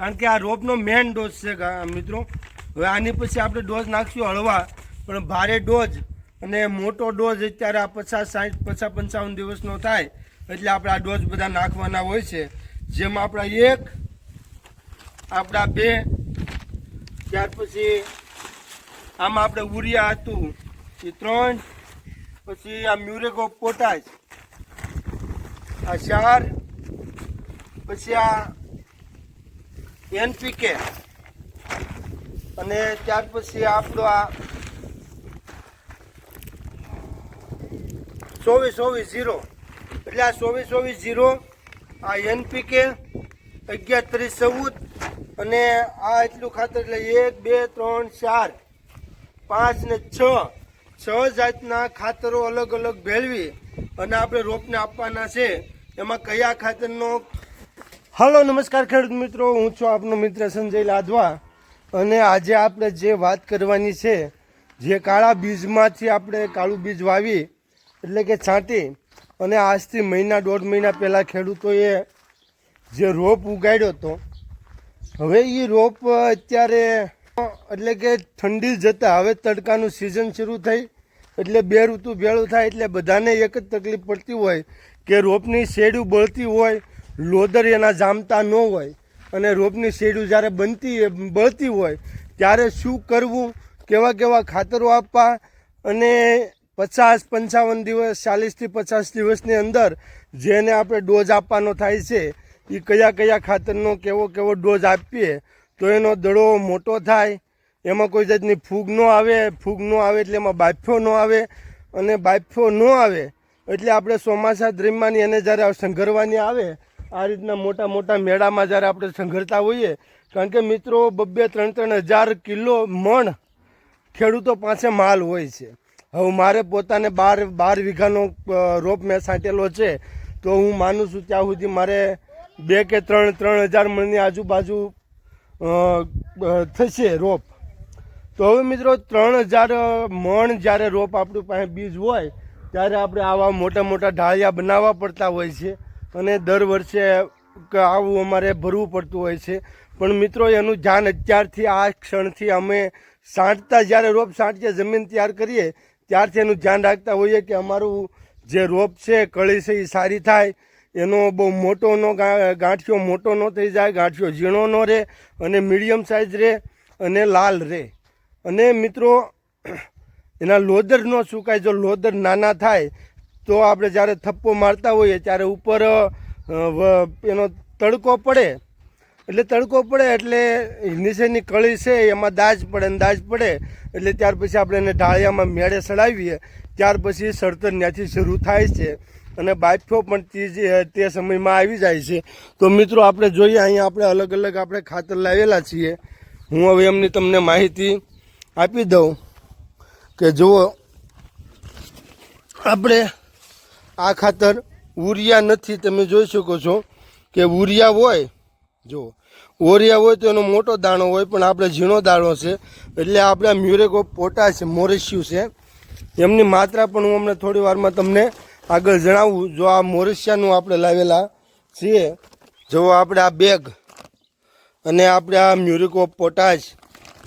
કારણ કે આ રોપનો મેન ડોઝ છે મિત્રો. હવે આની પછી આપણે ડોઝ નાખશું હળવા, પણ ભારે ડોઝ અને મોટો ડોઝ અત્યારે આ પચાસ સાઠ પચાસ, પંચાવન દિવસનો થાય, એટલે આપણે આ ડોઝ બધા નાખવાના હોય છે. જેમાં આપણા એક, આપણા બે, ત્યાર પછી આમાં આપણે ઉરિયા હતું, એ ત્રણ, પછી આ મ્યુરેકો પોટાશ, આ ચાર, પછી આ એનપીકે. અને ત્યાર પછી આપણો આ ચોવીસ ચોવીસ ઝીરો. એટલે આ ચોવીસ ચોવીસ ઝીરો, આ એનપીકે, અગિયાર ત્રીસ ચૌદ, અને આ એટલું ખાતર એટલે એક, બે, ત્રણ, ચાર, પાંચ ને છ. છ જાતના ખાતરો અલગ અલગ ભેળવી અને આપણે રોપને આપવાના છે. એમાં કયા ખાતરનો હાલો, નમસ્કાર ખેડૂત મિત્રો. હું છું આપનો મિત્ર સંજય લાદવા અને આજે આપણે જે વાત કરવાની છે, જે કાળા બીજમાંથી આપણે કાળું બીજ વાવી, એટલે કે છાંટી, અને આજથી મહિના, દોઢ મહિના પહેલાં ખેડૂતોએ જે રોપ ઉગાડ્યો હતો, હવે એ રોપ અત્યારે એટલે કે ઠંડી જતાં હવે તડકાનું સિઝન શરૂ થઈ, એટલે બે ઋતુ ભેળું થાય, એટલે બધાને એક જ તકલીફ પડતી હોય કે રોપની શેડું બળતી હોય લોદર એના જામતા ન હોય અને રોપની શેડું જ્યારે બનતી બળતી હોય, ત્યારે શું કરવું, કેવા કેવા ખાતરો આપવા અને પચાસ પંચાવન દિવસ, ચાલીસથી પચાસ દિવસની અંદર જેને આપણે ડોઝ આપવાનો થાય છે એ કયા કયા ખાતરનો કેવો કેવો ડોઝ આપીએ, તો એનો દડો મોટો થાય, એમાં કોઈ જાતની ફૂગ ન આવે, ફૂગ ન આવે એટલે એમાં બાફ્યો ન આવે અને બાફ્યો ન આવે એટલે આપણે ચોમાસા દરમિયાન એને જ્યારે સંઘરવાની આવે આ રીતના મોટા મોટા મેળામાં જ્યારે આપણે સંઘરતા હોઈએ, કારણ કે મિત્રો બબ્બે ત્રણ ત્રણ હજાર કિલો મણ ખેડૂતો પાસે માલ હોય છે. હવે મારે પોતાને બાર બાર વીઘાનો રોપ મેં છાંટેલો છે, તો હું માનું છું ત્યાં સુધી મારે બે કે ત્રણ ત્રણ હજાર મણની આજુબાજુ થશે રોપ. તો હવે મિત્રો ત્રણ હજાર મણ જ્યારે રોપ આપણી પાસે બીજ હોય, ત્યારે આપણે આવા મોટા મોટા ઢાળિયા બનાવવા પડતા હોય છે. અને દર વર્ષે આવું અમારે ભરવું પડતું હોય છે. પણ મિત્રો, એનું ધ્યાન અત્યારથી, આ ક્ષણથી અમે સાંટતા, જ્યારે રોપ સાંટીએ જમીન તૈયાર કરીએ, ત્યારથી એનું ધ્યાન રાખતા હોઈએ કે અમારું જે રોપ છે, કળી છે એ સારી થાય. એનો બહુ મોટો નો ગાંઠિયો મોટો ન થઈ જાય, ગાંઠિયો ઝીણો ન રહે અને મીડિયમ સાઇઝ રહે અને લાલ રહે. અને મિત્રો, એના લોદર ન સુકાય જો લોદર નાના થાય તો આપણે જ્યારે થપ્પો મારતા હોઈએ ત્યારે ઉપર એનો તડકો પડે. એટલે તડકો પડે એટલે નીચેની કળી છે, એમાં દાજ પડે ને દાજ પડે. એટલે ત્યાર પછી આપણે એને ઢાળિયામાં મેળે સડાવીએ. ત્યાર પછી સડતર ત્યાંથી શરૂ થાય છે. અને બાફ્યો પણ તે તે સમયમાં આવી જાય છે. તો મિત્રો, આપણે જોઈએ, અહીંયા આપણે અલગ અલગ આપણે ખાતર લાવેલા છીએ. હું હવે એમની તમને માહિતી આપી દઉં કે જુઓ, આપણે આ ખાતર ઉરિયા નથી, તમે જોઈ શકો છો કે ઉરિયા હોય જો ઓરિયા હોય તો એનો મોટો દાણો હોય, પણ આપણે ઝીણો દાણો છે, એટલે આપણે મ્યુરેકો પોટા છે મોરેશિયું છે. એમની માત્રા પણ હું અમને થોડી વારમાં તમને આગળ જણાવું. જો આ મોરેશિયાનું આપણે લાવેલા છીએ જો આપણે આ બેગ અને આપણે આ મ્યુરિકો પોટાશ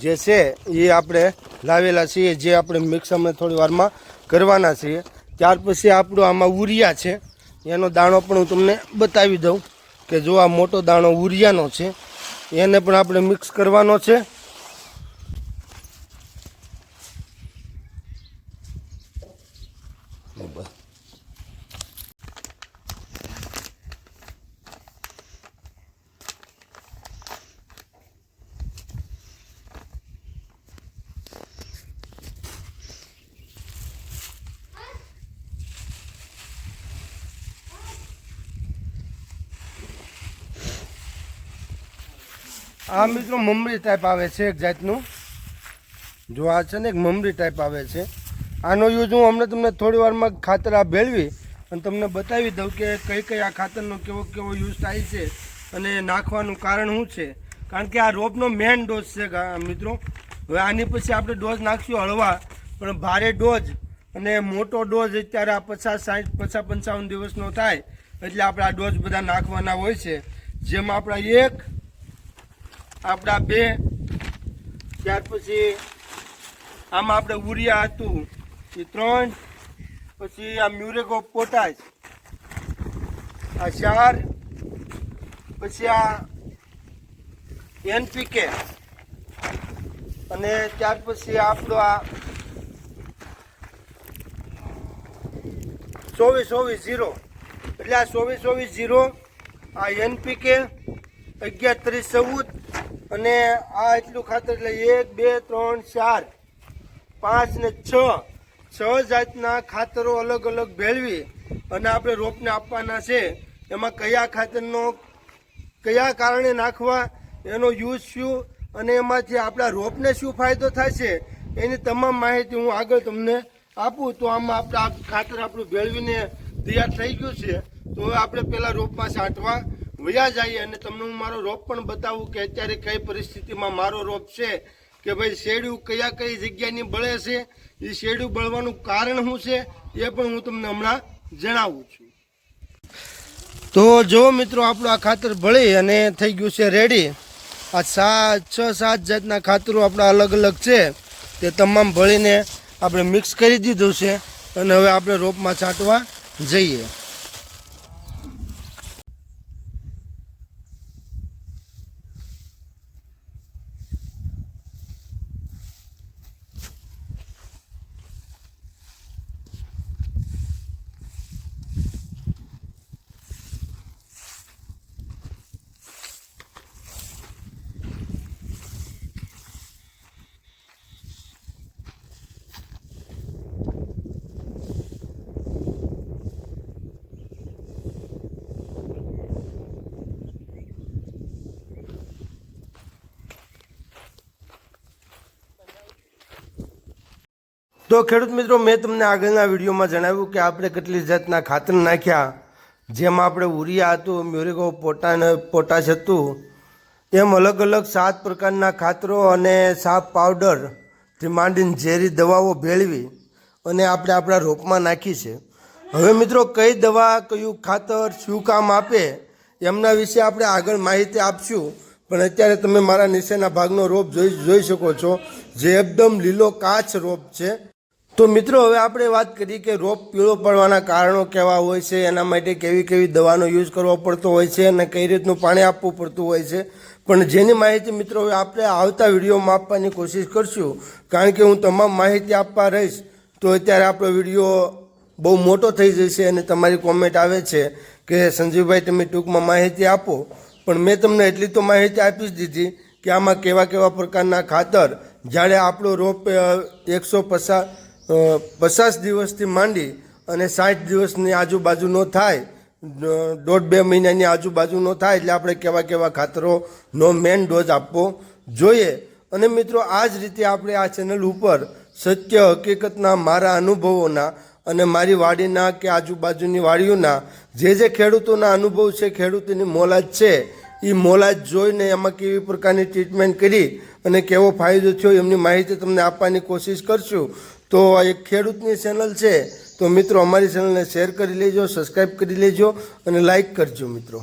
જે છે, એ આપણે લાવેલા છીએ, જે આપણે મિક્સ અમે થોડી વારમાં કરવાના છીએ. ત્યાર પછી આપણો આમાં ઉરિયા છે. એનો દાણો પણ હું તમને બતાવી દઉં કે જો આ મોટો દાણો ઉરિયાનો છે, એને પણ આપણે મિક્સ કરવાનો છે. આ મિત્રો મમરી ટાઈપ આવે છે એક જાતનું. જો આ છે ને એક મમરી ટાઈપ આવે છે. આનો યુઝ હું હમણાં તમને થોડી વારમાં ખાતર આ ભેળવી અને તમને બતાવી દઉં કે કઈ કઈ આ ખાતરનો કેવો કેવો યુઝ થાય છે અને નાખવાનું કારણ શું છે. કારણ કે આ રોપનો મેન ડોઝ છે મિત્રો. હવે આની પછી આપણે ડોઝ નાખશું હળવા, પણ ભારે ડોઝ અને મોટો ડોઝ અત્યારે આ પચાસ સાઠ પચાસ, પંચાવન દિવસનો થાય એટલે આપણે આ ડોઝ બધા નાખવાના હોય છે. જેમાં આપણા એક આપણા બે, ત્યાર પછી આમાં આપણે ઉરિયા હતું. એ ત્રણ, પછી આ મ્યુરેકો પોટાશ. આ ચાર, પછી આ એનપીકે. અને ત્યાર પછી આપણો આ ચોવીસ ચોવીસ ઝીરો. એટલે આ ચોવીસ ચોવીસ ઝીરો, આ એનપીકે, અગિયાર, ત્રીસ, ચૌદ અને આ એટલું ખાતર એટલે એક, બે, ત્રણ, ચાર, પાંચ ને છ છ જાતના ખાતરો અલગ અલગ ભેળવી અને આપણે રોપને આપવાના છે. એમાં કયા ખાતરનો કયા કારણે નાખવા એનો યુઝ શું અને એમાંથી આપણા રોપને શું ફાયદો થાય છે એની તમામ માહિતી હું આગળ તમને આપું. તો આમાં આપણે ખાતર આપણું ભેળવીને તૈયાર થઈ ગયું છે. તો આપણે પહેલાં રોપમાં છાંટવા વયા જઈએ અને તમને હું મારો રોપ પણ બતાવું કે અત્યારે કઈ પરિસ્થિતિમાં મારો રોપ છે કે ભાઈ શેરડું કયા કઈ જગ્યાની બળે છે એ શેરડું બળવાનું કારણ શું છે, એ પણ હું તમને હમણાં જણાવું છું. તો જો મિત્રો આપણું આ ખાતર ભળી અને થઈ ગયું છે રેડી આ સાત છ સાત જાતના ખાતરો આપણા અલગ અલગ છે, તે તમામ ભળીને આપણે મિક્સ કરી દીધું છે અને હવે આપણે રોપમાં છાંટવા જઈએ. તો ખેડૂત મિત્રો, મેં તમને આગળના વિડીયોમાં જણાવ્યું કે આપણે કેટલી જાતના ખાતર નાખ્યા, જેમાં આપણે ઉરિયા હતું, મ્યુરિકો, પોટાન, પોટાશ હતું. એમ અલગ અલગ સાત પ્રકારના ખાતરો અને સાપ પાવડરથી માંડીને ઝેરી દવાઓ ભેળવી અને આપણે આપણા રોપમાં નાખી છે. હવે મિત્રો, કઈ દવા, કયું ખાતર, શું કામ આપે, એમના વિશે આપણે આગળ માહિતી આપશું. પણ અત્યારે તમે મારા નીચેના ભાગનો રોપ જોઈ જોઈ શકો છો, જે એકદમ લીલો કાચ રોપ છે. તો મિત્રો, હવે આપણે વાત કરી કે રોપ પીળો પડવાના કારણો કેવા હોય છે, એના માટે કેવી કેવી દવાનો યુઝ કરવો પડતો હોય છે અને કઈ રીતનું પાણી આપવું પડતું હોય છે. પણ જેની માહિતી મિત્રો, હવે આપણે આવતા વિડીયોમાં આપવાની કોશિશ કરશું. કારણ કે હું તમામ માહિતી આપવા રહીશ, તો અત્યારે આપણો વીડિયો બહુ મોટો થઈ જશે અને તમારી કોમેન્ટ આવે છે કે, સંજીવભાઈ, તમે ટૂંકમાં માહિતી આપો. પણ મેં તમને એટલી તો માહિતી આપી જ દીધી કે આમાં કેવા કેવા પ્રકારના ખાતર, જ્યારે આપણો રોપ એકસો પચાસ પચાસ દિવસથી માંડી અને સાઠ દિવસની આજુબાજુનો થાય દોઢ બે મહિનાની આજુબાજુનો થાય એટલે આપણે કેવા કેવા ખાતરોનો મેન ડોઝ આપવો જોઈએ. અને મિત્રો, આ જ રીતે આપણે આ ચેનલ ઉપર સત્ય હકીકતના મારા અનુભવોના અને મારી વાડીના કે આજુબાજુની વાડીઓના જે જે ખેડૂતોના અનુભવ છે, ખેડૂતોની મોલાજ છે, એ મોલાજ જોઈને એમાં કેવી પ્રકારની ટ્રીટમેન્ટ કરી અને કેવો ફાયદો થયો એમની માહિતી તમને આપવાની કોશિશ કરશું. તો આ એક ખેડૂતની ચેનલ છે. તો મિત્રો અમારી ચેનલને શેર કરી લેજો સબસ્ક્રાઈબ કરી લેજો અને લાઈક કરજો મિત્રો.